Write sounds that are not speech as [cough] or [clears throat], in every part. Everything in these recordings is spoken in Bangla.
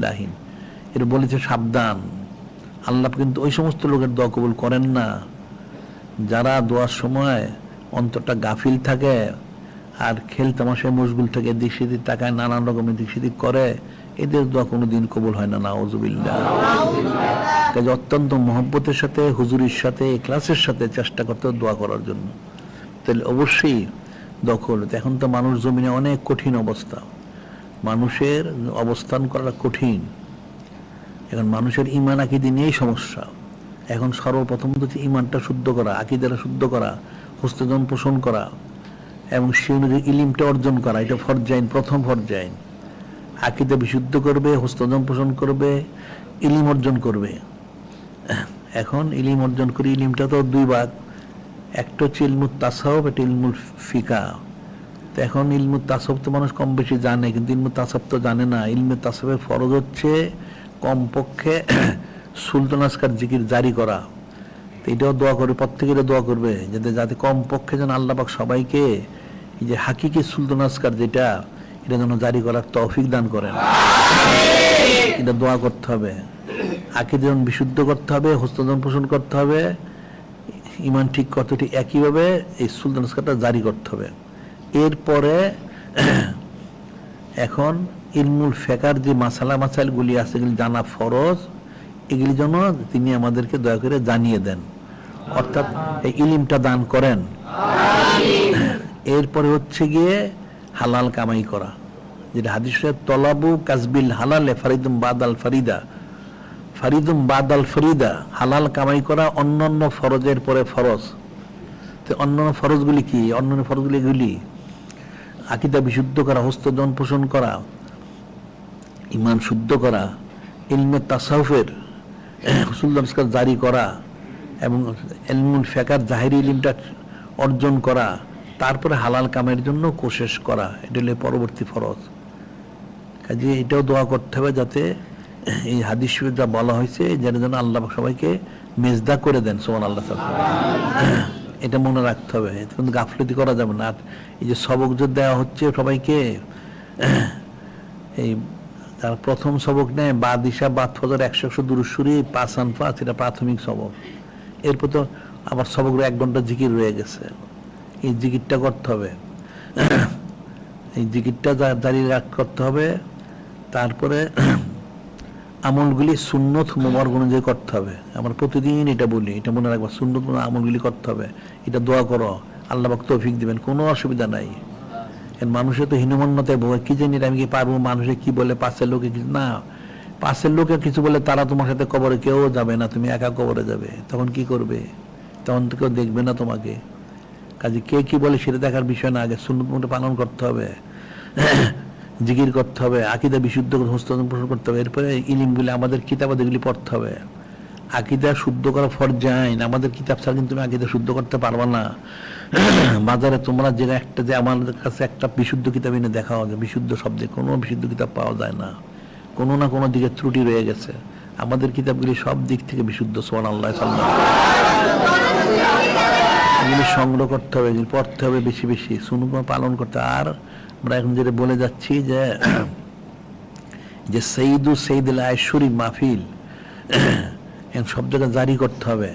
আউজুবিল্লাহিন এটা বলেছে সাবধান। আল্লাহ কিন্তু ওই সমস্ত লোকের দোয়া কবুল করেন না। যারা দোয়ার সময় অন্তরটা গাফিল থাকে আর খেল তামাশায় মশগুল থেকে দিক তাকায় নানান রকমের দিক করে, এদের দোয়া কোনো দিন কবুল হয় না না ওজুবিল্লা কাজে অত্যন্ত মহব্বতের সাথে, হুজুরির সাথে, ক্লাসের সাথে চেষ্টা করতে দোয়া করার জন্য। তাহলে অবশ্যই দখল এখন তো মানুষ জমিনে অনেক কঠিন অবস্থা। মানুষের অবস্থান করা কঠিন। এখন মানুষের ইমান আকিদি নিয়েই সমস্যা। এখন সর্বপ্রথম হচ্ছে ইমানটা শুদ্ধ করা আকিদারা শুদ্ধ করা হস্তজন পোষণ করা, এবং সে অনুযায়ী ইলিমটা অর্জন করা, এটা ফরজাইন প্রথম ফরজাইন আকিদা বিশুদ্ধ করবে হস্তজন পোষণ করবে, ইলিম অর্জন করবে। এখন ইলিম অর্জন করে, ইলিমটা তো দুই ভাগ। একটা হচ্ছে ইলমুল তাসাউব একটা ইলমুল ফিকা তো এখন ইলমুল তাসাব তো মানুষ কম বেশি জানে, কিন্তু ইলমুল তাসাব তো জানে না। ইলমুল তাসাবের ফরজ হচ্ছে কমপক্ষে [clears throat] সুলতান আসকার জিকির জারি করা। তো এটাও দোয়া করবে প্রত্যেকেরও দোয়া করবে, যাতে যাতে কমপক্ষে যেন আল্লাপাক সবাইকে এই যে হাকিকে সুলতান আসকার যেটা, এটা যেন জারি করার তৌফিক দান করেন। এটা দোয়া করতে হবে। আকে যেমন বিশুদ্ধ করতে হবে হস্তজন পোষণ করতে হবে, ইমান ঠিক করতে ঠিক একইভাবে এই সুলতান আসকারটা জারি করতে হবে। এরপরে [clears throat] এখন ইলমুল ফেকার যে মাসালা মাসাইলগুলি আছে, এগুলি জানা ফরজ, এগুলি যেন তিনি আমাদেরকে দয়া করে জানিয়ে দেন। অর্থাৎ এই ইলিমটা দান করেন। [clears throat] এরপরে হচ্ছে গিয়ে হালাল কামাই করা, যেটা হাদিসের তলাবু কাজবিল হালাল ফারিদুম বাদাল ফারিদা। ফারিদুম বাদাল ফরিদা, হালাল কামাই করা অন্যান্য ফরজের পরে ফরজ। তো অন্যান্য ফরজগুলি কি? অন্যান্য ফরজগুলি এগুলি? আকিদা বিশুদ্ধ করা হস্তজন পোষণ করা, ইমান শুদ্ধ করা, ইলমে তাসাউফের, [clears throat] হুসুল নমস্কার জারি করা এবং এলমুল ফেকার, জাহিরি ইলিমটা অর্জন করা, তারপরে হালাল কামের জন্য কোশেষ করা, এটা হলে পরবর্তী ফরজ। কাজে এটাও দোয়া করতে হবে যাতে এই হাদিস যা বলা হয়েছে, যেন যেন আল্লাহ সবাইকে মেজদা করে দেন সোমান আল্লাহ [clears throat] এটা মনে রাখতে হবে কিন্তু গাফলতি করা যাবে না। আর এই যে সবক যে দেওয়া হচ্ছে সবাইকে, এই তার প্রথম সবক নেয় বা দিশা বাদ ফজর একশো একশো দুরুসুরি পাঁচ আন পাঁচ এটা প্রাথমিক সবক। এরপর তো আবার সবকগুলো এক ঘণ্টা জিকির রয়ে গেছে। এই জিকিরটা করতে হবে। এই জিকিরটা রাখ, করতে হবে। তারপরে আমলগুলি সুন্নত মোবারক অনুযায়ী করতে হবে। আমরা প্রতিদিন এটা বলি, এটা মনে রাখবা, সুন্নত আমলগুলি করতে হবে। এটা দোয়া করো, আল্লাহ পাক তৌফিক দিবেন, কোনো অসুবিধা নাই। মানুষের তো হীনমন্যতায় ভোগে, কি জানি আমি কি পারব, মানুষে কি বলে, পাশের লোকে কিছু না। পাশের লোকে কিছু বলে, তারা তোমার সাথে কবরে কেউ যাবে না, তুমি একা কবরে যাবে। তখন কি করবে? তখন তো কেউ দেখবে না তোমাকে। কাজে কে কি বলে সেটা দেখার বিষয় না, আগে সুন্নত পালন করতে হবে। জিকির করতে হবে, আকিদা বিশুদ্ধ করে হস্তন পোষণ করতে হবে, এরপরে ইলিমগুলি আমাদের কিতাবাদিগুলি পড়তে হবে। আকিদা শুদ্ধ করা ফরজাইন আমাদের কিতাব ছাড়া কিন্তু তুমি আকিদা শুদ্ধ করতে পারবা না। [clears throat] বাজারে তোমরা যে একটা যে আমাদের কাছে একটা বিশুদ্ধ কিতাব এনে দেখা হবে বিশুদ্ধ শব্দে কোনো বিশুদ্ধ কিতাব পাওয়া যায় না। কোনো না কোনো দিকে ত্রুটি রয়ে গেছে। আমাদের কিতাবগুলি সব দিক থেকে বিশুদ্ধ সোহান আল্লাহ এগুলি সংগ্রহ করতে হবে, এগুলি পড়তে হবে বেশি বেশি। সুনুমা পালন করতে আর আমরা এখন যেটা বলে যাচ্ছি যে যে সঈদু সঈদুল আয়শ্বরী মাহফিল, এখন সব জায়গায় জারি করতে হবে।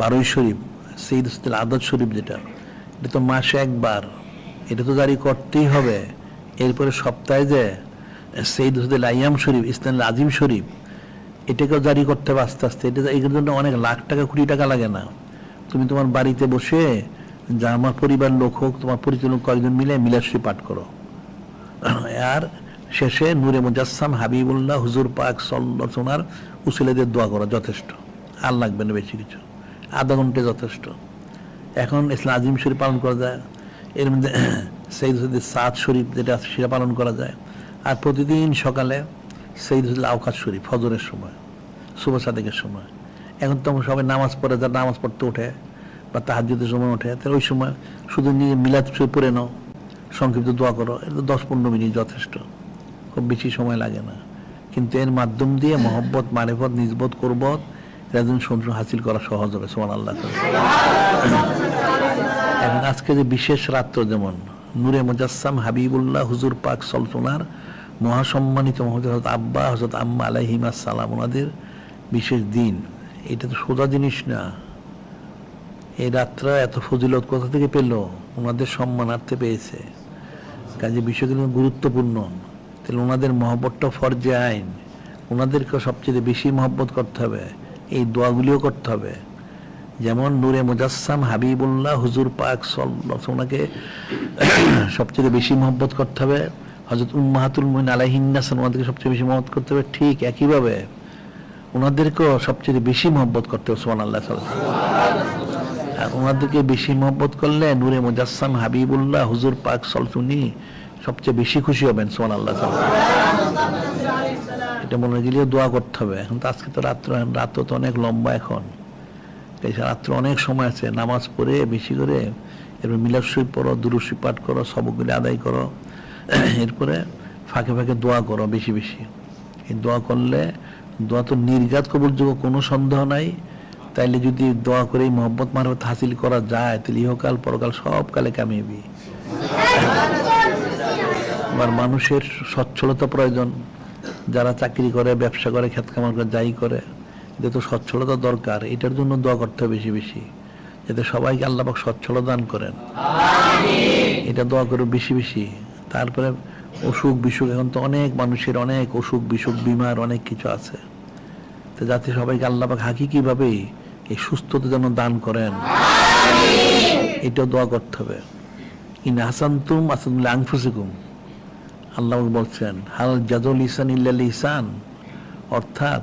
বারোই শরীফ, সঈদ সঈদুল আদত শরীফ যেটা, এটা তো মাসে একবার। এটা তো জারি করতেই হবে। এরপরে সপ্তাহে যে সঈদ সঈদুল আইয়াম শরীফ ইসলাম আজিম শরীফ, এটাকেও জারি করতে হবে আস্তে আস্তে। এটা এগুলোর জন্য অনেক লাখ টাকা, কোটি টাকা লাগে না। তুমি তোমার বাড়িতে বসে যা আমার পরিবার লোক হোক, তোমার পরিচালক কয়েকজন মিলে মিলাশ্রী পাঠ করো। আর শেষে নূরে মুজাসসাম হাবিবুল্লাহ হুজুর পাক সল্লার উসিলেদের দোয়া করা, যথেষ্ট। আর লাগবে না বেশি কিছু। আধা ঘণ্টা যথেষ্ট। এখন ইসলাম আজিম শরীফ পালন করা যায়। এর মধ্যে সৈয়দ সাদ শরীফ যেটা আছে, সেটা পালন করা যায়। আর প্রতিদিন সকালে সৈয়দ আওকাত শরীফ, ফজরের সময়, শুভ সাদেকের সময়। এখন তো সবাই নামাজ পড়ে, যারা নামাজ পড়তে ওঠে বা তাহাজ্জুদের সময় ওঠে। তাহলে ওই সময় শুধু নিয়ে মিলাদ শরীফ পড়ে নাও, সংক্ষিপ্ত দোয়া করো, এটা তো দশ পনেরো মিনিট যথেষ্ট, খুব বেশি সময় লাগে না। কিন্তু এর মাধ্যম দিয়ে মহব্বত, মারেফত, নিজবত, করবত, এরা যেন হাসিল করা সহজ হবে সোমান আল্লাহ এখন আজকে যে বিশেষ রাত্র যেমন, নূরে মুজাসসাম হাবিবুল্লাহ হুজুর পাক সলসোনার মহাসম্মানিত হজরত আব্বা হজরত আম্মা আলাইহিম সালাম ওনাদের বিশেষ দিন। এটা তো সোজা জিনিস না। এই রাত্রা এত ফজিলত কোথা থেকে পেল? ওনাদের সম্মানার্থে পেয়েছে। কাজে বিষয়গুলো গুরুত্বপূর্ণ। তাহলে ওনাদের মহব্বতটা ফরজে আইন। ওনাদেরকে সবচেয়ে বেশি মহব্বত করতে হবে। এই দোয়াগুলিও করতে হবে। যেমন নূরে মুজাসসাম হাবিবুল্লাহ হুজুর পাক সাল্লাল্লাহু ওনাকে [coughs] সবচেয়ে বেশি মহব্বত করতে হবে। হজরত উম্মাহাতুল মুইন আলাইহিন্নাসান ওনাদেরকে সবচেয়ে বেশি মহব্বত করতে হবে। ঠিক একইভাবে ওনাদেরকেও সবচেয়ে বেশি মহব্বত করতে হবে সোমান আল্লাহ আর ওনাদেরকে বেশি মহব্বত করলে নূরে মুজাসসাম হাবিবুল্লাহ, হুজুর পাক সলসুনি সবচেয়ে বেশি খুশি হবেন সোমান আল্লাহ এটা মনে গেলেও দোয়া করতে হবে। এখন তো আজকে তো রাত্র রাত তো অনেক লম্বা এখন। রাত্রে অনেক সময় আছে, নামাজ পড়ে, বেশি করে এরপর শরীফ পড়ো দুরুশি পাঠ করো সবগুলি আদায় করো, এরপরে ফাঁকে ফাঁকে দোয়া করো বেশি বেশি। এই দোয়া করলে দোয়া তো নির্ঘাত কবুলযোগ্য কোনো সন্দেহ নাই। তাইলে যদি দোয়া করে মোহব্বত মারফত হাসিল করা যায় তাহলে ইহকাল পরকাল সব কালে কামিয়েবি আবার মানুষের সচ্ছলতা প্রয়োজন। যারা চাকরি করে ব্যবসা করে খেত কামার করে যাই করে এটা তো সচ্ছলতা দরকার। এটার জন্য দোয়া করতে হবে বেশি বেশি। যাতে সবাইকে আল্লাপাক সচ্ছলতা দান করেন। এটা দোয়া করে বেশি বেশি। তারপরে অসুখ বিসুখ এখন তো অনেক মানুষের অনেক অসুখ বিসুখ বিমার অনেক কিছু আছে। তো যাতে সবাইকে আল্লাপাক হাকিকিভাবে এই সুস্থতা যেন দান করেন। এটাও দোয়া করতে হবে। ইন হাসান্তুম আসাদুল্লাহ আংফুসিকুম আল্লাহ বলছেন হাল জাজল ইসান ইল্লাল ইসান অর্থাৎ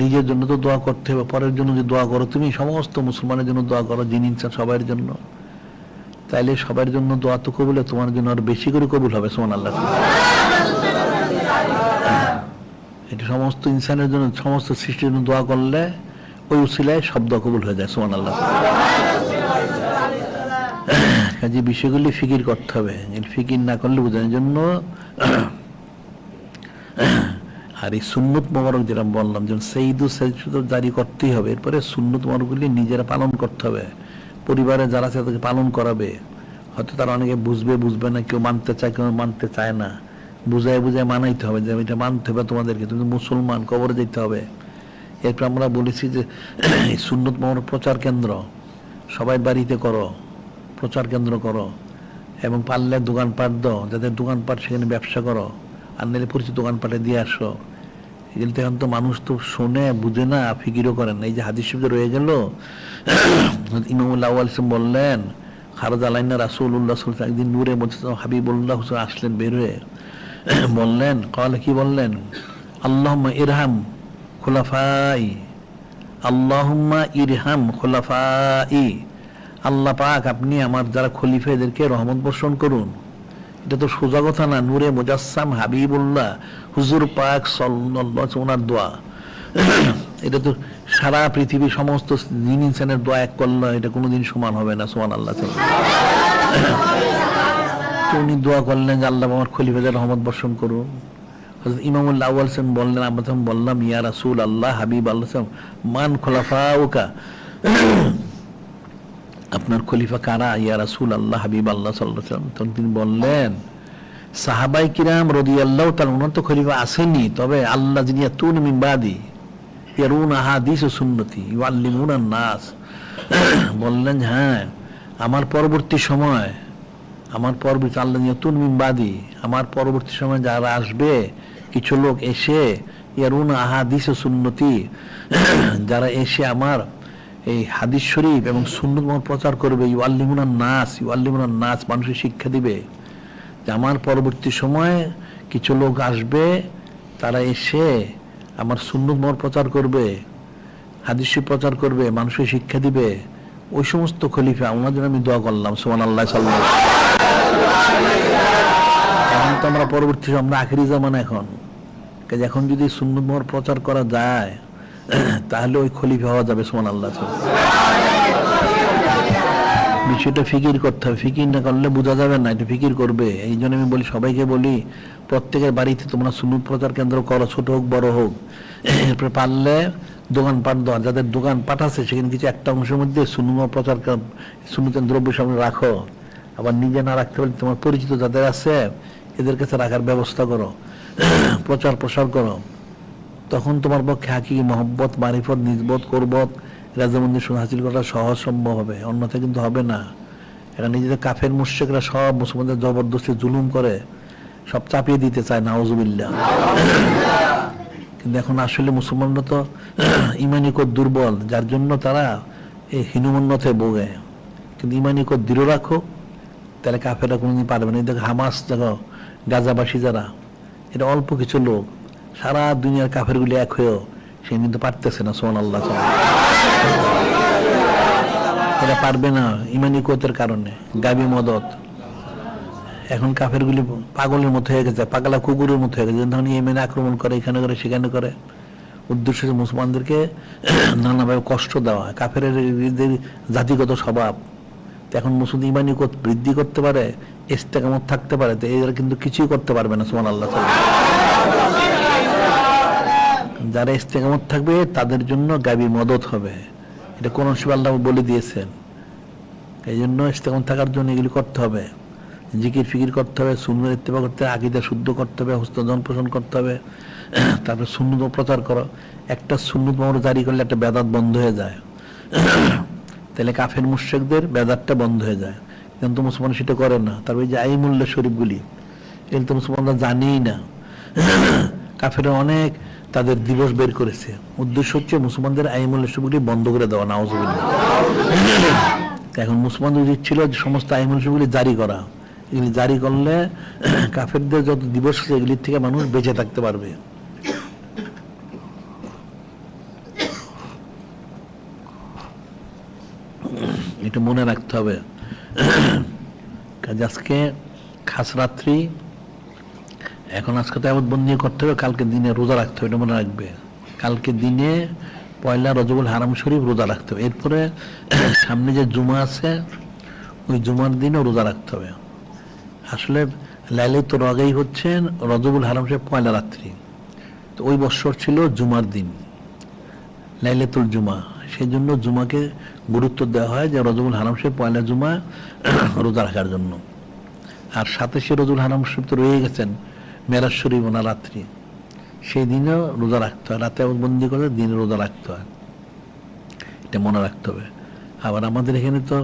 নিজের জন্য তো দোয়া করতে হবে পরের জন্য যে দোয়া করো তুমি সমস্ত মুসলমানের জন্য দোয়া করো যিনি ইনসান সবার জন্য। তাইলে সবার জন্য দোয়া তো কবুল তোমার জন্য আর বেশি করে কবুল হবে সোমান আল্লাহ এটা সমস্ত ইনসানের জন্য সমস্ত সৃষ্টির জন্য দোয়া করলে ওই উসিলায় শব্দ কবুল হয়ে যায় সোমান আল্লাহ কাজে বিষয়গুলি ফিকির করতে হবে। ফিকির না করলে বোঝানোর জন্য আর এই সুন্নত মোবারক যেটা বললাম, যেমন সেইদু সেইদু জারি করতেই হবে। এরপরে সুন্নত মোবারকগুলি নিজেরা পালন করতে হবে। পরিবারে যারা আছে তাদেরকে পালন করাবে। হয়তো তারা অনেকে বুঝবে বুঝবে না, কেউ মানতে চায়, কেউ মানতে চায় না। বুঝায় বুঝায় মানাইতে হবে। যে এটা মানতে হবে তোমাদেরকে। তুমি মুসলমান, কবরে যেতে হবে। এরপর আমরা বলেছি যে সুন্নত মোবারক প্রচার কেন্দ্র, সবাই বাড়িতে করো, প্রচার কেন্দ্র করো, এবং পারলে দোকানপাট দাও, যাদের দোকানপাট সেখানে ব্যবসা করো, আর নাহলে পরিচিত দোকানপাটে দিয়ে আসো। এগুলো তো এখন তো মানুষ তো শোনে, বুঝে না, ফিকিরও করেন এই যে হাদিস রয়ে গেল ইমামুল্লাহ আউয়াল বললেন, খারজ আলাইনা রাসুল্লাহ একদিন নূরে বলছে হাবিবুল্লাহ হুসেন আসলেন বের হয়ে, বললেন, কলে কি বললেন? আল্লাহ ইরহাম খোলাফাই। আল্লাহুম্মা ইরহাম খোলাফাই। আল্লাহ পাক আপনি আমার যারা খলিফা, এদেরকে রহমত বর্ষণ করুন। এটা তো সোজা কথা না, নূরে মুজাসসাম হাবিবুল্লাহ, হুজুর পাক সাল্লাল্লাহু দোয়া। এটা তো সারা পৃথিবী সমস্ত জিন ইনসানের দোয়া এক করলে, এটা কোনোদিন সমান হবে না সমান আল্লাহ উনি দোয়া করলেন যে আল্লাহ আমার খলিফাদের রহমত বর্ষণ করুন। হযরত ইমামুল্লাহ আউয়াল সেন বললেন আমরা তখন বললাম ইয়া রাসূল আল্লাহ হাবিব আল্লাহ সাল্লাম, মান খোলাফাউকা? আপনার খলিফা কারা? ইয়া রাসূল আল্লাহ হাবিব আল্লাহ আলাইহি তখন তিনি বললেন সাহাবাই কিরাম রাদিয়াল্লাহু তাআলা ওনার তো খলিফা আসেনি তবে আল্লাহ যিনি তুন বাদি ইয়ারুন আহাদিস ও সুন্নতি নাস। বললেন হ্যাঁ আমার পরবর্তী সময় আমার পরবর্তী আল্লাহ তুন মিন বাদি আমার পরবর্তী সময় যারা আসবে কিছু লোক এসে, ইয়ারুন আহাদিস ও সুন্নতি, যারা এসে আমার এই হাদিস শরীফ এবং সুন্নত প্রচার করবে ইউ আল্লিমুনার নাচ ইউ আল্লিমুনার নাচ মানুষের শিক্ষা দিবে। যে আমার পরবর্তী সময়ে কিছু লোক আসবে, তারা এসে আমার সুন্নত প্রচার করবে, হাদিস প্রচার করবে মানুষের শিক্ষা দিবে। ওই সমস্ত খলিফা, ওনার জন্য আমি দোয়া করলাম সোমান আল্লাহ সাল্লাহ এখন তো আমরা পরবর্তী সময়, আমরা আখেরি জামান এখন। কাজে এখন যদি মত প্রচার করা যায়, [clears throat] তাহলে ওই খলিফা হওয়া যাবে সোমান আল্লাহ বিষয়টা ফিকির করতে হবে। ফিকির না করলে বোঝা যাবে না, এটা ফিকির করবে। এই জন্য আমি বলি, সবাইকে বলি, প্রত্যেকের বাড়িতে তোমরা সুনুদ প্রচার কেন্দ্র করো, ছোট হোক, বড় হোক। [clears throat] এরপরে পারলে দোকানপাট দেওয়া। যাদের দোকানপাট আছে, সেখানে কিছু একটা অংশের মধ্যে সুনুম প্রচার সুনুতের দ্রব্য সামনে রাখো। আবার নিজে না রাখতে পারলে তোমার পরিচিত যাদের আছে, এদের কাছে রাখার ব্যবস্থা করো। প্রচার প্রসার করো। তখন তোমার পক্ষে হাকি মহব্বত, মারিফত নিজবত করবত রাজামন্দির হাসিল করা সহজ সম্ভব হবে, অন্যথা কিন্তু হবে না। এখন নিজেদের কাফের মুর্শেকরা সব মুসলমানদের জবরদস্তি জুলুম করে, সব চাপিয়ে দিতে চায় নাউজুবিল্লা কিন্তু এখন আসলে মুসলমানরা তো ইমানি কর দুর্বল, যার জন্য তারা এই হীনমন্যতে ভোগে। কিন্তু ইমানি কর দৃঢ় রাখো, তাহলে কাফেরা কোনোদিন পারবে না। দেখো হামাস, দেখো গাজাবাসী যারা এটা অল্প কিছু লোক সারা দুনিয়ার কাফেরগুলি এক হয়েও সে কিন্তু পারতেছে না সোমান আল্লাহ এরা পারবে না ইমানি কোতের কারণে, গাবি মদত। এখন কাফেরগুলি পাগলের মতো হয়ে গেছে, পাগলা কুকুরের মতো হয়ে গেছে। ধরুন ইয়েমেনে আক্রমণ করে, এখানে করে, সেখানে করে, উদ্দেশ্য মুসলমানদেরকে নানাভাবে কষ্ট দেওয়া কাফের জাতিগত স্বভাব। এখন মুসুদ ইমানি বৃদ্ধি করতে পারে, ইস্তেকামত থাকতে পারে, তো এরা কিন্তু কিছুই করতে পারবে না সুমান আল্লাহ। যারা ইস্তেকামত থাকবে, তাদের জন্য গাবি মদত হবে। এটা কোন শিব আল্লাহ বলে দিয়েছেন। এই জন্য ইস্তেকামত থাকার জন্য এগুলি করতে হবে। জিকির ফিকির করতে হবে সুন্দর ইত্তেফা করতে হবে, আকিদা শুদ্ধ করতে হবে হস্তজন পোষণ করতে হবে। [clears throat] তারপরে সুন্নত প্রচার করো। একটা সুন্নত মামলা জারি করলে একটা বেদাত বন্ধ হয়ে যায়। [clears throat] তাহলে কাফের মুর্শেকদের বেদাতটা বন্ধ হয়ে যায়। কিন্তু মুসলমান সেটা করে না। তারপরে যে আইমুল্লা শরীফগুলি, এগুলো তো মুসলমানরা জানেই না। কাফেরা অনেক তাদের দিবস বের করেছে। উদ্দেশ্য হচ্ছে মুসলমানদের আইমুল্লা শরীফগুলি বন্ধ করে দেওয়া নাওজুবিল্লাহ এখন মুসলমানদের উচিত ছিল যে সমস্ত আইমুল শরীফগুলি জারি করা। এগুলি জারি করলে কাফেরদের যত দিবস আছে, এগুলির থেকে মানুষ বেঁচে থাকতে পারবে। এটা মনে রাখতে হবে। কাজে আজকে খাস রাত্রি, এখন আজকে তো এমন বন্দি করতে হবে, কালকে দিনে রোজা রাখতে হবে এটা মনে রাখবে। কালকে দিনে পয়লা রজবুল হারাম শরীফ রোজা রাখতে হবে। এরপরে সামনে যে জুমা আছে, ওই জুমার দিনও রোজা রাখতে হবে। আসলে লাইলে তো রগাই হচ্ছেন রজবুল হারাম শরীফ পয়লা রাত্রি। তো ওই বৎসর ছিল জুমার দিন, লাইলাতুল জুমা। সেই জন্য জুমাকে গুরুত্ব দেওয়া হয় যে রজবুল হারাম শরীফ পয়লা জুমা [clears throat] রোজা রাখার জন্য। আর সাতাশে রজুল হারাম শরীফ তো রয়ে গেছেন মেরাজ শরীফ ওনার রাত্রি। সেই দিনেও রোজা রাখতে হয়। রাতে বন্দি করে দিনে রোজা রাখতে হয়। এটা মনে রাখতে হবে। আবার আমাদের এখানে তো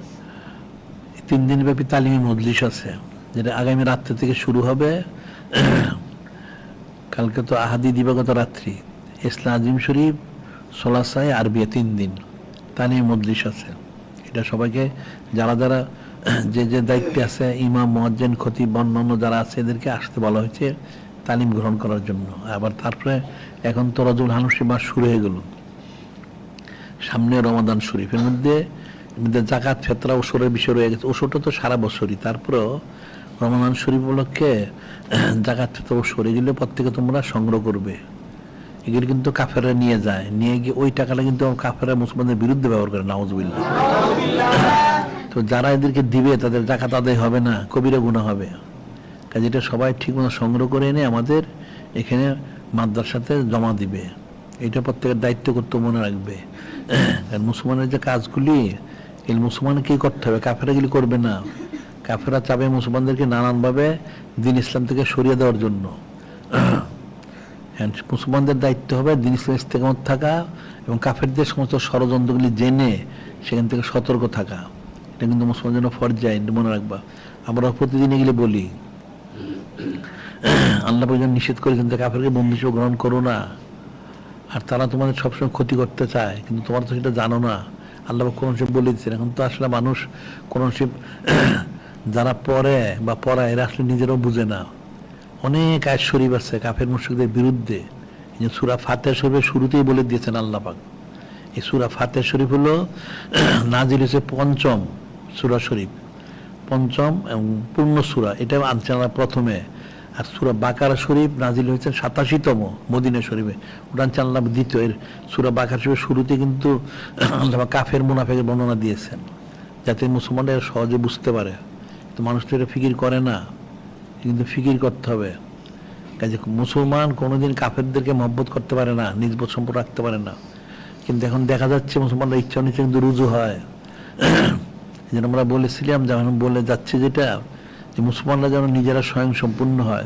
[clears throat] তিন দিন ব্যাপী তালিমি মজলিস আছে, যেটা আগামী রাত্রে থেকে শুরু হবে। [clears throat] কালকে তো আহাদি দিবাগত রাত্রি। ইসলাম আজিম শরীফ, সোলাসায় আরবিয়া তিন দিন। তালিমি মজলিস আছে। এটা সবাইকে, যারা যারা যে যে দায়িত্বে আছে, ইমাম মজ্জেন খতিব, অন্যান্য যারা আছে, এদেরকে আসতে বলা হয়েছে তালিম গ্রহণ করার জন্য। আবার তারপরে এখন তো রজুল হানুসি মাস শুরু হয়ে গেল। সামনে রমাদান শরীফের মধ্যে জাকাত ফেতরা, ওসরের বিষয় রয়ে গেছে। ওসরটা তো সারা বছরই। তারপরেও রমাদান শরীফ উপলক্ষে জাকাত ফেতরা, ওসর, এগুলো প্রত্যেকে তোমরা সংগ্রহ করবে। এগুলো কিন্তু কাফেরা নিয়ে যায়। নিয়ে গিয়ে ওই টাকাটা কিন্তু কাফেরা মুসলমানদের বিরুদ্ধে ব্যবহার করে নাউজবিল্লা তো যারা এদেরকে দিবে, তাদের টাকা তাদের হবে না, কবিরা গুণা হবে। কাজে এটা সবাই ঠিক মতো সংগ্রহ করে এনে আমাদের এখানে মাদ্রাসাতে জমা দিবে। এটা প্রত্যেকের দায়িত্ব করতে মনে রাখবে। কারণ মুসলমানের যে কাজগুলি এই মুসলমানকেই করতে হবে কাফেরা গুলি করবে না। কাফেরা চাবে মুসলমানদেরকে নানানভাবে দিন ইসলাম থেকে সরিয়ে দেওয়ার জন্য। মুসলমানদের দায়িত্ব হবে দিন ইসলাম ইস্তেকামত থাকা এবং কাফেরদের সমস্ত ষড়যন্ত্রগুলি জেনে সেখান থেকে সতর্ক থাকা। এটা কিন্তু মুসলমান জন্য ফরজাই মনে রাখবা। আমরা প্রতিদিন এগুলি বলি। [clears throat] আল্লাহ পর্যন্ত নিষেধ করেছেন যে কাফেরকে বন্ধু হিসেবে গ্রহণ করো না। আর তারা তোমাদের সবসময় ক্ষতি করতে চায়, কিন্তু তোমার তো সেটা জানো না। আল্লাহ কোন সব বলে দিচ্ছেন এখন তো আসলে মানুষ কোন সব [clears throat] যারা পড়ে বা পড়ায় এরা আসলে নিজেরাও বুঝে না। অনেক আয় শরীফ আছে কাফের মুর্শিকদের বিরুদ্ধে। সুরা ফাতে শরীফের শুরুতেই বলে দিয়েছেন আল্লাহ পাক। এই সুরা ফাতে শরীফ হলো [clears throat] নাজির হচ্ছে পঞ্চম সুরা শরীফ। পঞ্চম এবং পূর্ণ সুরা, এটা আনছেন প্রথমে। আর সুরা বাকারা শরীফ নাজিল হয়েছে সাতাশিতম মদিনা শরীফে। ওটা আনছেন আল্লাহ দ্বিতীয়। এর সুরা বাকার শরীফের শুরুতে কিন্তু [clears throat] আল্লাহ কাফের মুনাফেকের বর্ণনা দিয়েছেন। যাতে মুসলমানরা সহজে বুঝতে পারে। তো মানুষ তো এটা ফিকির করে না। কিন্তু ফিকির করতে হবে। কাজে মুসলমান কোনোদিন কাফেরদেরকে মহব্বত করতে পারে না নিজবোধ সম্পর্ক রাখতে পারে না। কিন্তু এখন দেখা যাচ্ছে মুসলমানরা ইচ্ছা অনিচ্ছা কিন্তু রুজু হয়। জন্য আমরা বলেছিলাম, যখন বলে যাচ্ছে যেটা, যে মুসলমানরা যেন নিজেরা স্বয়ং সম্পূর্ণ হয়।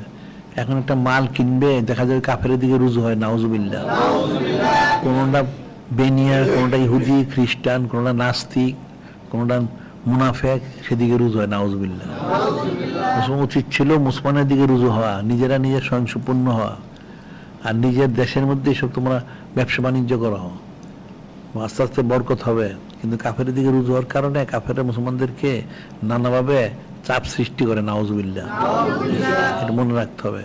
এখন একটা মাল কিনবে, দেখা যাবে কাফের দিকে রুজু হয় নাউজুবিল্লা কোনোটা বেনিয়া কোনোটা ইহুদি, খ্রিস্টান, কোনোটা নাস্তিক, কোনোটা মুনাফেক সেদিকে রুজু হয় নাউজুবিল্লা উচিত ছিল মুসলমানের দিকে রুজু হওয়া, নিজেরা নিজের স্বয়ংসম্পূর্ণ হওয়া, আর নিজের দেশের মধ্যে সব তোমরা ব্যবসা বাণিজ্য করো। আস্তে আস্তে বরকত হবে। কিন্তু কাফের দিকে রুজু হওয়ার কারণে কাফের মুসলমানদেরকে নানাভাবে চাপ সৃষ্টি করে নাওজুবিল্লা এটা মনে রাখতে হবে।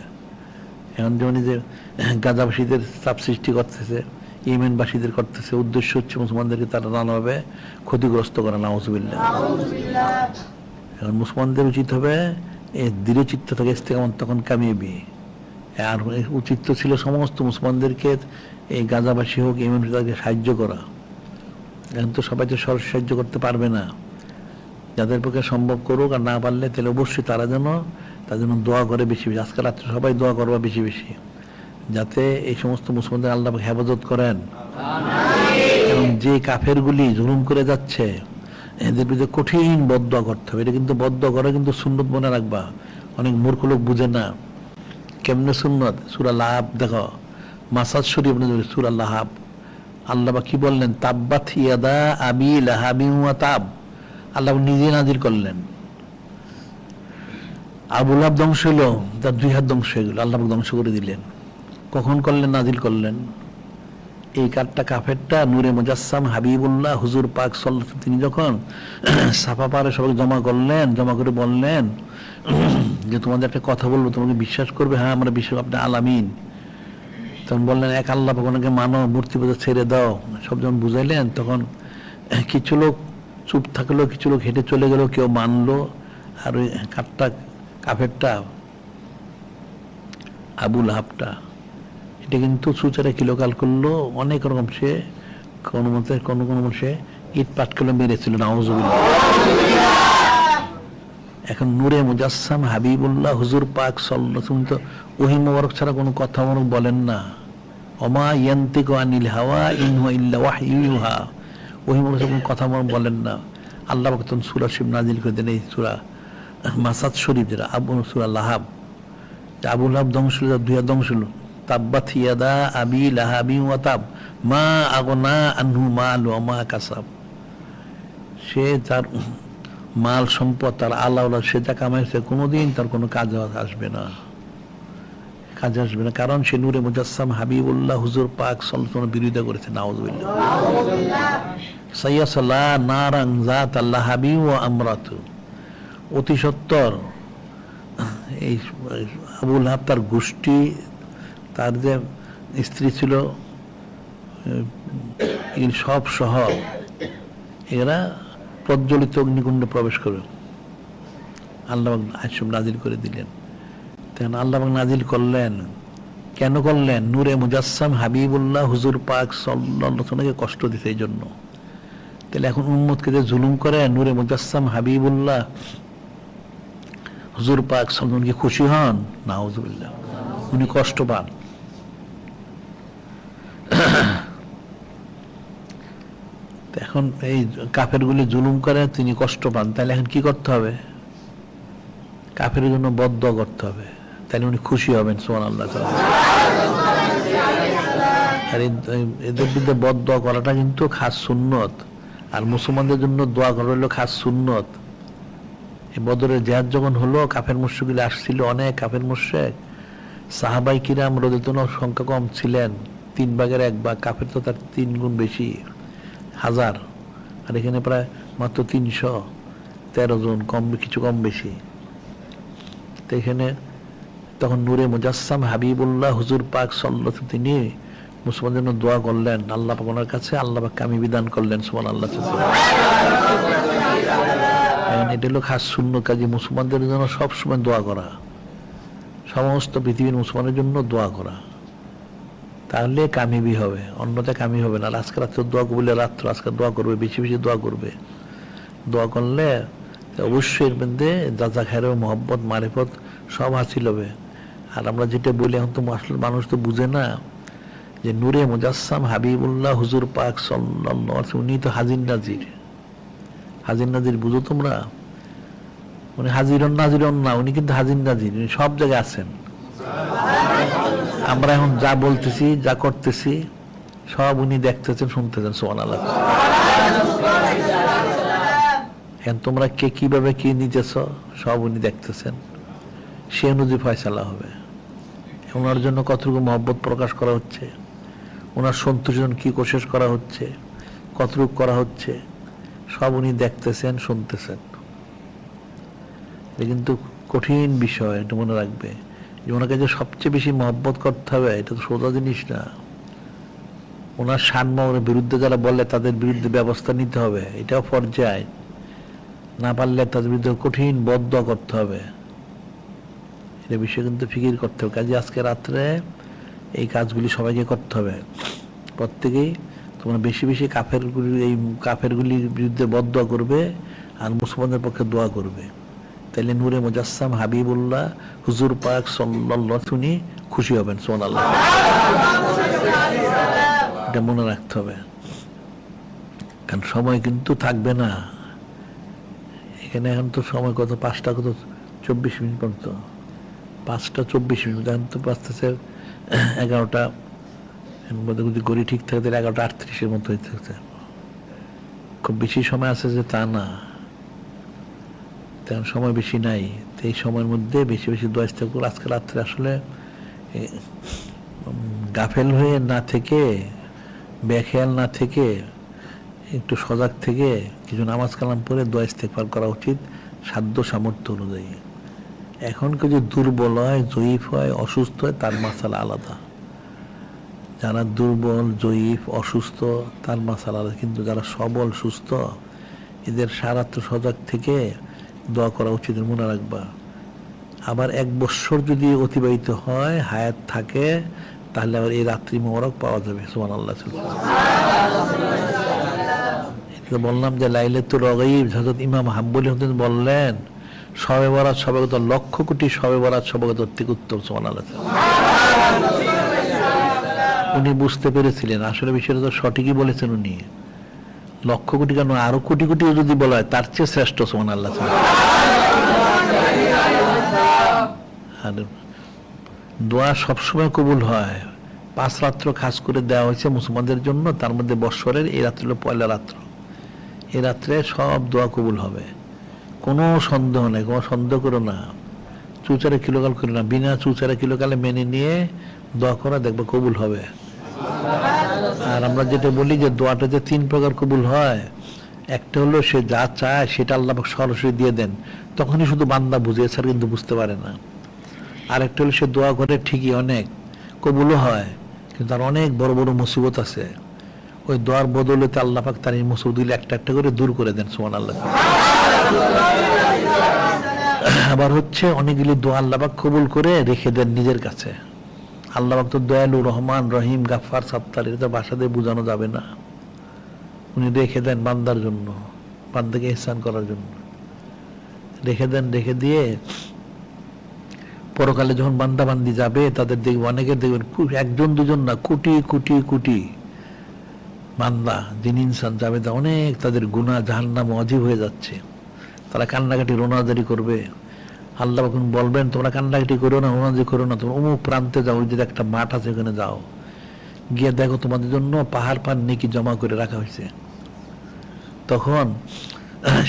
এখন যেমন যে গাজাবাসীদের চাপ সৃষ্টি করতেছে ইয়েমেনবাসীদের করতেছে। উদ্দেশ্য হচ্ছে মুসলমানদেরকে তারা নানাভাবে ক্ষতিগ্রস্ত করা নাওজুবিল্লা এখন মুসলমানদের উচিত হবে এই দৃঢ়চিত্ত থেকে ইস্তেকামত, তখন কামিয়েবি। আর উচিত ছিল সমস্ত মুসলমানদেরকে এই গাজাবাসী হোক ইয়েমেন তাদেরকে সাহায্য করা। এখন তো সবাই তো সর সাহায্য করতে পারবে না। যাদের পক্ষে সম্ভব করুক আর না পারলে, তাহলে অবশ্যই তারা যেন তার জন্য দোয়া করে বেশি বেশি। আজকাল রাত্রে সবাই দোয়া করবা বেশি বেশি। যাতে এই সমস্ত মুসলমানদের আল্লাহ হেফাজত করেন। এবং যে কাফেরগুলি জুলুম করে যাচ্ছে, এদের বিরুদ্ধে কঠিন বদ্ধ করতে হবে। এটা কিন্তু বদ্ধ করে কিন্তু সুন্নত মনে রাখবা। অনেক মূর্খ লোক বুঝে না। কেমনে সুন্নত? সুরা লাহাব, দেখো। মাসাদ শরীফ সুরা লাহাব। আল্লাহ কি বললেন? তাব্বাত ইয়াদা আবি লাহাবি তাব। আল্লাহ নিজে নাজির করলেন। আবুল আব ধ্বংস হইল, তার দুই হাত ধ্বংস হয়ে গেল। আল্লাহ ধ্বংস করে দিলেন। কখন করলেন, নাজিল করলেন? এই কাঠটা কাফেরটা, নূরে মুজাসসাম হাবিবুল্লাহ হুজুর পাক সাল্লাল্লাহু তিনি যখন [clears throat] সাফা পারে সবাই জমা করলেন, জমা করে বললেন, যে তোমাদের একটা কথা বলব, তোমাকে বিশ্বাস করবে হ্যাঁ আমরা বিশ্বাস আপনি আলামিন তখন বললেন, এক আল্লাহ ওনাকে মানো মূর্তি পূজা ছেড়ে দাও। সব যখন বুঝাইলেন, তখন [clears throat] কিছু লোক চুপ থাকল, কিছু লোক হেঁটে চলে গেল, কেউ মানলো। আর ওই কাঠটা, কাফেরটা, আবুল হাবটা এটা কিন্তু সুচারে কিলোকাল করল, অনেক রকম সে, কোনো মতে, কোনো কোনো সে ইট পাট করে মেরেছিল নাউজুবিল্লাহ এখন নূরে মুজাসসাম হাবিবুল্লাহ হুজুর পাক আলাইহি তো ওহি মোবারক ছাড়া কোনো কথা মোবারক বলেন না। অমা ইয়ান্তিকু আনিল হাওয়া ইন ইল্লা ওয়াহয়ুহা ওহি মোবারক কোনো কথা মোবারক বলেন না। আল্লাহ তখন সূরা শিব নাজিল করে দেন, এই সূরা মাসাদ শরীফ যেটা, আবু সূরা লাহাব। যে আবু লাহাব ধ্বংস হলো, দুই হাত ধ্বংস হলো। তাব্বাত ইয়াদা আবি লাহাবি ওয়া তাব। মা আগনা আনহু মাল ওয়া মা কাসাব। সে তার মাল সম্পদ, তার আল্লাহ সে যা কামাইছে, কোনোদিন তার কোনো কাজে আসবে না। কাজে আসবে না। কারণ সে নূরে মুজাসসাম হাবিবুল্লাহ হুজুর পাক সল্লন বিরোধিতা করেছে, নাউজুবিল্লাহ। সাইয়াসাল্লাহ নারাং জাত আল্লাহ হাবি ও আমরাতু। অতি সত্তর। এই আবুল হাব তার গোষ্ঠী তার যে স্ত্রী ছিল সব সহ এরা প্রজ্বলিত অগ্নিকুণ্ডে প্রবেশ করবে আল্লাহ আইসব নাজিল করে দিলেন। তখন আল্লাহ নাজিল করলেন। কেন করলেন? নূরে মুজাসসাম হাবিবুল্লাহ হুজুর পাক সাল্লাহকে কষ্ট দিতে এই জন্য। তাহলে এখন উম্মতকে যে জুলুম করে, নূরে মুজাসসাম হাবিবুল্লাহ হুজুর পাক সাল্লাম কি খুশি হন? না হুজুবিল্লাহ উনি কষ্ট পান। [coughs] এখন এই কাফেরগুলি জুলুম করে, তিনি কষ্ট পান। তাহলে এখন কি করতে হবে? কাফের জন্য বদ্ধ করতে হবে। তাহলে উনি খুশি হবেন সোমান আল্লাহ আর এদের বিরুদ্ধে বদ্ধ করাটা কিন্তু খাস সুন্নত। আর মুসলমানদের জন্য দোয়া করা হলো খাস সুন্নত। এই বদরের জেহাদ যখন হলো, কাফের মুর্শিকগুলি আসছিল অনেক, কাফের মুর্শেক সাহাবাই কিরাম রোদেতন সংখ্যা কম ছিলেন। তিন ভাগের এক ভাগ, কাফের তো তার তিন গুণ বেশি, হাজার। আর এখানে প্রায় মাত্র তিনশো তেরো জন, কম, কিছু কম বেশি। তো এখানে তখন নূরে মুজাসসাম হাবিবুল্লাহ হুজুর পাক সল্লত তিনি মুসলমান জন্য দোয়া করলেন, আল্লাহ পাক কাছে আল্লাহ পাক কামি বিধান করলেন সুমান আল্লাহ এখন এটা হলো খাস শূন্য কাজে মুসলমানদের জন্য সবসময় দোয়া করা। সমস্ত পৃথিবীর মুসলমানের জন্য দোয়া করা। তাহলে কামিবি হবে, অন্যতে কামি হবে না। আজকে রাত্রে দোয়া করলে রাত্র আজকে দোয়া করবে, বেশি বেশি দোয়া করবে। দোয়া করলে অবশ্যই এর মধ্যে দাদা খায়ের মহব্বত, মারিফত সব হাসিল হবে। আর আমরা যেটা বলি, এখন তো আসলে মানুষ তো বুঝে না যে নূরে মুজাসসাম হাবিবুল্লাহ হুজুর পাক সাল্লাল্লাহু উনি তো হাজির নাজির। হাজির নাজির বুঝো তোমরা? উনি হাজিরন নাজিরন না, উনি কিন্তু হাজির নাজির, উনি সব জায়গায় আছেন। আমরা এখন যা বলতেছি, যা করতেছি, সব উনি দেখতেছেন, শুনতেছেন সোমান আল্লাহ এখন তোমরা কে কীভাবে কি নিতেছ সব উনি দেখতেছেন। সে অনুযায়ী ফয়সালা হবে। ওনার জন্য কতটুকু মহব্বত প্রকাশ করা হচ্ছে? ওনার সন্তোষজন কি কোশেষ করা হচ্ছে? কতটুকু করা হচ্ছে? সব উনি দেখতেছেন, শুনতেছেন। কিন্তু কঠিন বিষয়, এটা মনে রাখবে। যে ওনাকে যে সবচেয়ে বেশি মহব্বত করতে হবে, এটা তো সোজা জিনিস না। ওনার সানমানের বিরুদ্ধে যারা বলে, তাদের বিরুদ্ধে ব্যবস্থা নিতে হবে। এটাও পর্যায়। না পারলে তাদের বিরুদ্ধে কঠিন বদ্ধ করতে হবে। এটা বিষয়ে কিন্তু ফিকির করতে হবে। কাজে আজকে রাত্রে এই কাজগুলি সবাইকে করতে হবে। প্রত্যেকেই তোমরা বেশি বেশি কাফেরগুলি, এই কাফেরগুলির বিরুদ্ধে বদ্ধ করবে আর মুসলমানদের পক্ষে দোয়া করবে। তাইলে নূরে মুজাসসাম হাবিবুল্লাহ হুজুর পাক সাল্লাল্লাহু শুনি খুশি হবেন সোনাল্লাহ এটা মনে রাখতে হবে। কারণ সময় কিন্তু থাকবে না। এখানে এখন তো সময় কত? পাঁচটা কত? চব্বিশ মিনিট পর্যন্ত। পাঁচটা চব্বিশ মিনিট। এখন তো বাঁচতেছে এগারোটা। মধ্যে যদি গড়ি ঠিক থাকে, তাহলে এগারোটা আটত্রিশের মতো হয়ে থাকছে খুব বেশি সময় আছে যে তা না। তেমন সময় বেশি নাই, তো এই সময়ের মধ্যে বেশি বেশি দোয়া করব আজকে রাত্রে আসলে গাফেল হয়ে না থেকে, বেখেয়াল না থেকে, একটু সজাগ থেকে কিছু নামাজ কালাম পরে দোয়া ইস্তেকফার করা উচিত সাধ্য সামর্থ্য অনুযায়ী। এখন কেউ যদি দুর্বল হয়, জয়ীফ হয়, অসুস্থ হয়, তার মাসালা আলাদা। যারা দুর্বল, জয়ীফ, অসুস্থ, তার মাসালা আলাদা। কিন্তু যারা সবল, সুস্থ, এদের সারাত্র সজাগ থেকে দোয়া করা উচিত, মনে রাখবা। আবার এক বৎসর যদি অতিবাহিত হয়, হায়াত থাকে, তাহলে আবার এই রাত্রি মোবারক পাওয়া যাবে সুমান আল্লাহ বললাম যে লাইলে তো রগাইব হজরত ইমাম হাম্বলি হতেন বললেন, সবে বরাত সবেগত লক্ষ কোটি সবে বরাত সবেগত থেকে উত্তম সুমান আল্লাহ উনি বুঝতে পেরেছিলেন, আসলে বিষয়টা তো সঠিকই বলেছেন উনি। লক্ষ কোটি কেন? আরও কোটি কোটি যদি বলা হয়, তার চেয়ে শ্রেষ্ঠ সোমান আল্লাহ আর দোয়া সবসময় কবুল হয়। পাঁচ রাত্র খাস করে দেওয়া হয়েছে মুসলমানদের জন্য, তার মধ্যে বৎসরের এই রাত্রি হলো পয়লা রাত্র। এই রাত্রে সব দোয়া কবুল হবে। কোনো সন্দেহ নেই, কোনো সন্দেহ করো না। চুচারে কিলোকাল করো না বিনা চুচারে কিলোকালে মেনে নিয়ে দোয়া করা, দেখবে কবুল হবে। আর আমরা যেটা বলি যে দোয়াটা যে তিন প্রকার কবুল হয়, একটা হলো সে যা চায় সেটা আল্লাহ সরাসরি দিয়ে দেন, তখনই শুধু বান্দা বুঝে, এছাড়া কিন্তু বুঝতে পারে না। আরেকটা হলো সে দোয়া করে ঠিকই অনেক, কবুলও হয়, কিন্তু তার অনেক বড় বড় মুসিবত আছে। ওই দোয়ার বদলতে আল্লাহ পাক তার এই মুসিবতগুলো একটা একটা করে দূর করে দেন সুমান আল্লাহ আবার হচ্ছে অনেকগুলি দোয়া আল্লাহ পাক কবুল করে রেখে দেন নিজের কাছে। আল্লাহ পাক তো দয়ালু, রহমান, রহিম গাফার সাত্তার এটা তো দিয়ে বোঝানো যাবে না। উনি রেখে দেন বান্দার জন্য, বান্দাকে ইহসান করার জন্য। রেখে দেন, রেখে দিয়ে পরকালে যখন বান্দা বান্দি যাবে, তাদের দেখবে, অনেকের দেখবেন একজন, দুজন না, কোটি কোটি কোটি বান্দা, যিন ইনসান যাবে, তা অনেক তাদের গুণা জাহান্নাম অজীব হয়ে যাচ্ছে। তারা কান্নাকাটি, রোনাজারি করবে। আল্লাহ এখন বলবেন, তোমরা কান্নাকাটি করো না রোনাজারি করো না, তোমরা অমুক প্রান্তে যাও, যে একটা মাঠ আছে ওখানে যাও। গিয়ে দেখো তোমাদের জন্য পাহাড় পাহাড় নেকি জমা করে রাখা হয়েছে। তখন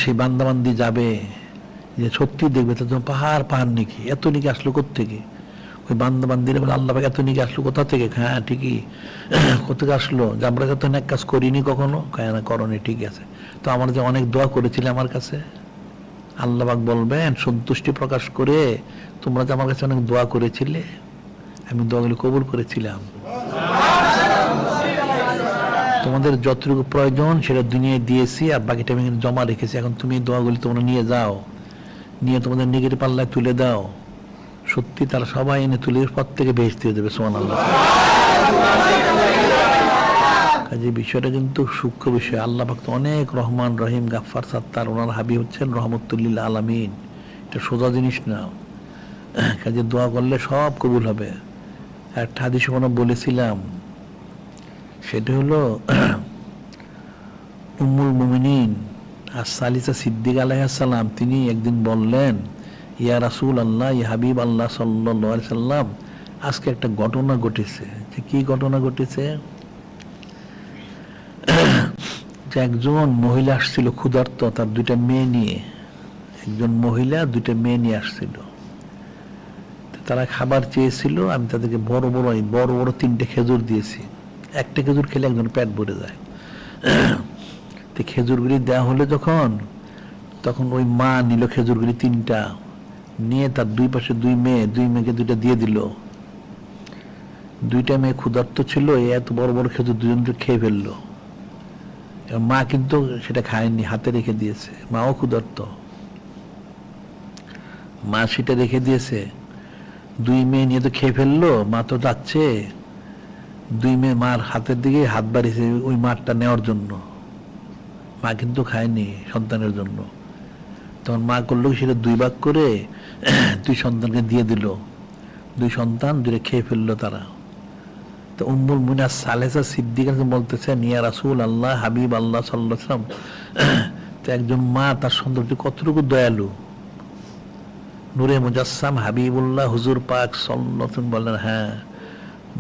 সেই বান্দাবান্দি যাবে, যে সত্যি দেখবে, তার জন্য পাহাড় পাহাড় নেকি, এত নেকি আসলো থেকে ওই বান্দা বান্দিরে বলে, আল্লাহ এত নেকি আসলো কোথা থেকে? হ্যাঁ ঠিকই কোথেকে আসলো? যে, আমরা তো এক কাজ করিনি কখনো? হ্যাঁ না, করনি ঠিক আছে। তো আমার যে অনেক দোয়া করেছিলে আমার কাছে আল্লাহবাক বলবেন, সন্তুষ্টি প্রকাশ করে তোমরা যে আমার কাছে অনেক দোয়া করেছিলে, আমি দোয়াগুলি কবুল করেছিলাম। তোমাদের যতটুকু প্রয়োজন সেটা দুনিয়ায় দিয়েছি আর বাকিটা আমি জমা রেখেছি। এখন তুমি দোয়াগুলি তোমরা নিয়ে যাও, নিয়ে তোমাদের নেগেটিভ পাল্লায় তুলে দাও। সত্যি তারা সবাই এনে তুলে পর থেকে বেশ দিয়ে দেবে সোমান আল্লাহ কাজে বিষয়টা কিন্তু সূক্ষ্ম বিষয়। আল্লাহ পাক তো অনেক রহমান রহিম, গাফফার সাত্তার, ওনার হাবি হচ্ছেন রহমতুল্লিল আলামিন। এটা সোজা জিনিস না। কাজে দোয়া করলে সব কবুল হবে। একটা হাদিস কোনো বলেছিলাম, সেটা হলো, উম্মুল মুমিনিন আর সালিসা সিদ্দিক আলাইসাল্লাম তিনি একদিন বললেন, ইয়া রাসুল আল্লাহ ইয়া হাবিব আল্লাহ সাল্লাহ সাল্লাম, আজকে একটা ঘটনা ঘটেছে। যে কি ঘটনা ঘটেছে? যে একজন মহিলা আসছিল, ক্ষুধার্ত, তার দুইটা মেয়ে নিয়ে। একজন মহিলা, দুইটা মেয়ে নিয়ে আসছিল। তারা খাবার চেয়েছিল, আমি তাদেরকে বড় বড় বড় বড় তিনটে খেজুর দিয়েছি। একটা খেজুর খেলে একজন পেট ভরে যায়। তো খেজুরগুলি দেওয়া হলে যখন, তখন ওই মা নিল খেজুরগুলি তিনটা, নিয়ে তার দুই পাশে দুই মেয়ে, দুই মেয়েকে দুইটা দিয়ে দিল। দুইটা মেয়ে ক্ষুধার্ত ছিল এত বড় বড় খেজুর দুজনকে খেয়ে ফেলল। মা কিন্তু সেটা খায়নি, হাতে রেখে দিয়েছে। মাও ক্ষুধার্ত। মা সেটা রেখে দিয়েছে। দুই মেয়ে নিয়ে তো খেয়ে ফেলল, মা তো যাচ্ছে। দুই মেয়ে মার হাতের দিকে হাত বাড়িয়েছে ওই মারটা নেওয়ার জন্য। মা কিন্তু খায়নি সন্তানের জন্য। তখন মা করল সেটা দুই ভাগ করে দুই সন্তানকে দিয়ে দিল। দুই সন্তান দুটো খেয়ে ফেলল তারা। তো উম্মুল মুনা সালেসা সিদ্দিক বলতেছেন, ইয়া রাসুল আল্লাহ হাবিব আল্লাহ সাল্লাম তো একজন মা, তার সৌন্দর্য কতটুকু দয়ালু? নূরে মুজাসসাম, হাবিবুল্লাহ, হুজুর পাক সাল্লাম বললেন হ্যাঁ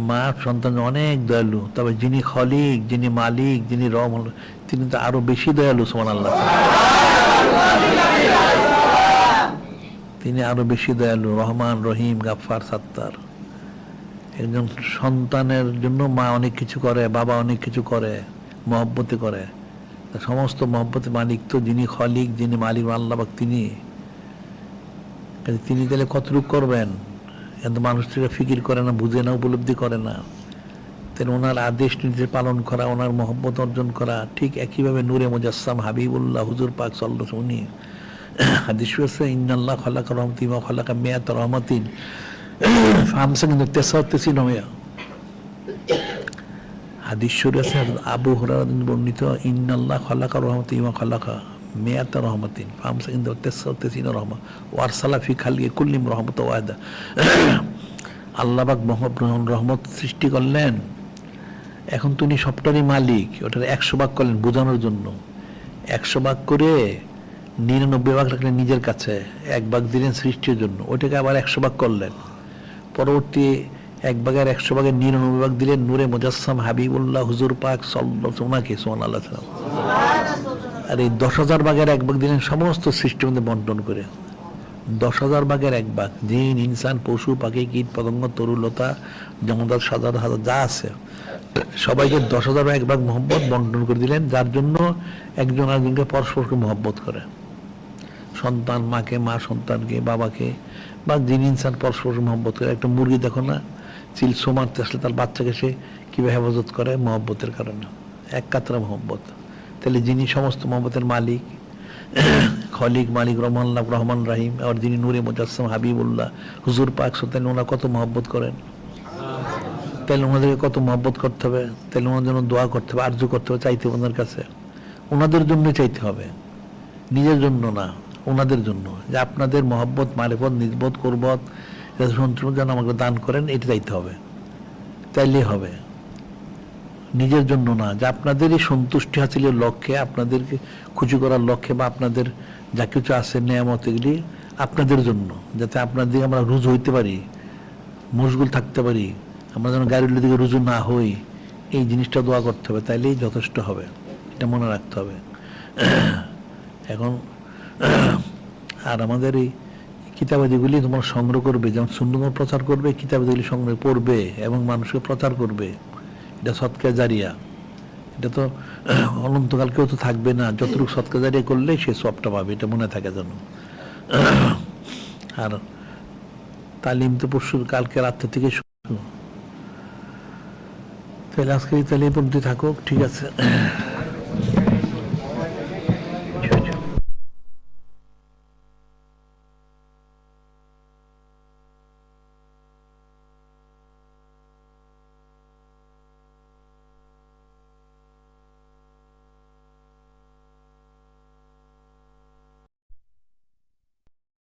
মা, সন্তান অনেক দয়ালু। তবে যিনি খলিক, যিনি মালিক, যিনি রম তিনি তো আরও বেশি দয়ালু সোমান আল্লাহ তিনি আরও বেশি দয়ালু, রহমান, রহিম, গাফফার, সাত্তার। একজন সন্তানের জন্য মা অনেক কিছু করে, বাবা অনেক কিছু করে, মহব্বতে করে। সমস্ত মহব্বতে মালিক তো যিনি খলিক, যিনি মালিক, আল্লাহ তিনি। তিনি তাহলে কতটুকু করবেন? এত মানুষ থেকে ফিকির করে না, বুঝে না, উপলব্ধি করে না। তাহলে ওনার আদেশ নির্দেশ পালন করা, ওনার মহব্বত অর্জন করা, ঠিক একইভাবে নূরে মুজাসসাম হাবিবুল্লাহ হুজুর পাক সাল্লাহ উনি হাদিস ইন্নাল্লাহ খলাকা রহমতিমা খলাকা মেয়াত রহমতিন। আবু বর্ণিত, ইন্নাল্লাহ রহমা। কুল্লিম রহমত ওয়াদা মহাব্রহণ রহমত সৃষ্টি করলেন। এখন তুমি সবটারই মালিক, ওটার একশো ভাগ করলেন বোঝানোর জন্য। একশো ভাগ করে নিরানব্বই ভাগ রাখলেন নিজের কাছে, এক ভাগ দিলেন সৃষ্টির জন্য। ওইটাকে আবার একশো ভাগ করলেন। পরবর্তী এক ভাগের একশো ভাগের নিরানব্বই ভাগ দিলেন নূরে মুজাসসাম হাবিবুল্লাহ হুজুর পাক সাল্লাহ ওনাকে সোমান আল্লাহ সাল্লাম। আর এই দশ হাজার ভাগের এক ভাগ দিলেন সমস্ত সৃষ্টির মধ্যে বন্টন করে। দশ হাজার ভাগের এক ভাগ জিন ইনসান পশু পাখি কীট পতঙ্গ তরুলতা জমদার সাজার হাজার যা আছে। সবাইকে দশ হাজার এক ভাগ মহব্বত বন্টন করে দিলেন যার জন্য একজন আরেকজনকে পরস্পরকে মহব্বত করে। সন্তান, মাকে, মা, সন্তানকে, বাবাকে, বা যিনি ইনসান পরস্পর মহব্বত করে, একটা মুরগি দেখো না চিলসো মারতে আসলে তার বাচ্চাকে সে কীভাবে হেফাজত করে? মহব্বতের কারণে। এক কাতরা মহব্বত। তাহলে যিনি সমস্ত মহব্বতের মালিক, খলিক, মালিক রহমান রহমান রাহিম, আর যিনি নূরে মুজাসম হাবিবুল্লাহ, হুজুর পাক সতেন ওনারা কত মহব্বত করেন? তাহলে ওনাদেরকে কত মহব্বত করতে হবে? তাহলে ওনার জন্য দোয়া করতে হবে আর্য করতে হবে চাইতে ওনার কাছে। ওনাদের জন্য চাইতে হবে। নিজের জন্য না। ওনাদের জন্য, যে আপনাদের মহব্বত, মারেফত, নিজবোধ করবত সন্তুষ্ট যেন আমাকে দান করেন, এটা চাইতে হবে। তাইলেই হবে। নিজের জন্য না, যে আপনাদেরই সন্তুষ্টি হাসিলের লক্ষ্যে, আপনাদেরকে খুশি করার লক্ষ্যে বা আপনাদের যা কিছু আছে, নেয়ামত এগুলি আপনাদের জন্য, যাতে আপনার দিকে আমরা রুজু হইতে পারি, মশগুল থাকতে পারি, আমরা যেন গাড়ির দিকে রুজু না হই, এই জিনিসটা দোয়া করতে হবে, তাইলেই যথেষ্ট হবে। এটা মনে রাখতে হবে। [clears throat] এখন আর আমাদের এই কিতাবাদিগুলি তোমার সংগ্রহ করবে, যেমন সুন্দর প্রচার করবে, কিতাবাদিগুলি সংগ্রহ পড়বে এবং মানুষকে প্রচার করবে। এটা সৎকা জারিয়া। এটা তো [clears throat] অনন্তকাল কেউ তো থাকবে না। যতটুকু সৎকা জারিয়া করলে সে সবটা পাবে, এটা মনে থাকে যেন। [clears throat] আর তালিম তো পরশু, কালকে রাত্রে থেকে শুরু। তাহলে আজকে এই পর্যন্ত থাকুক ঠিক আছে। [clears throat]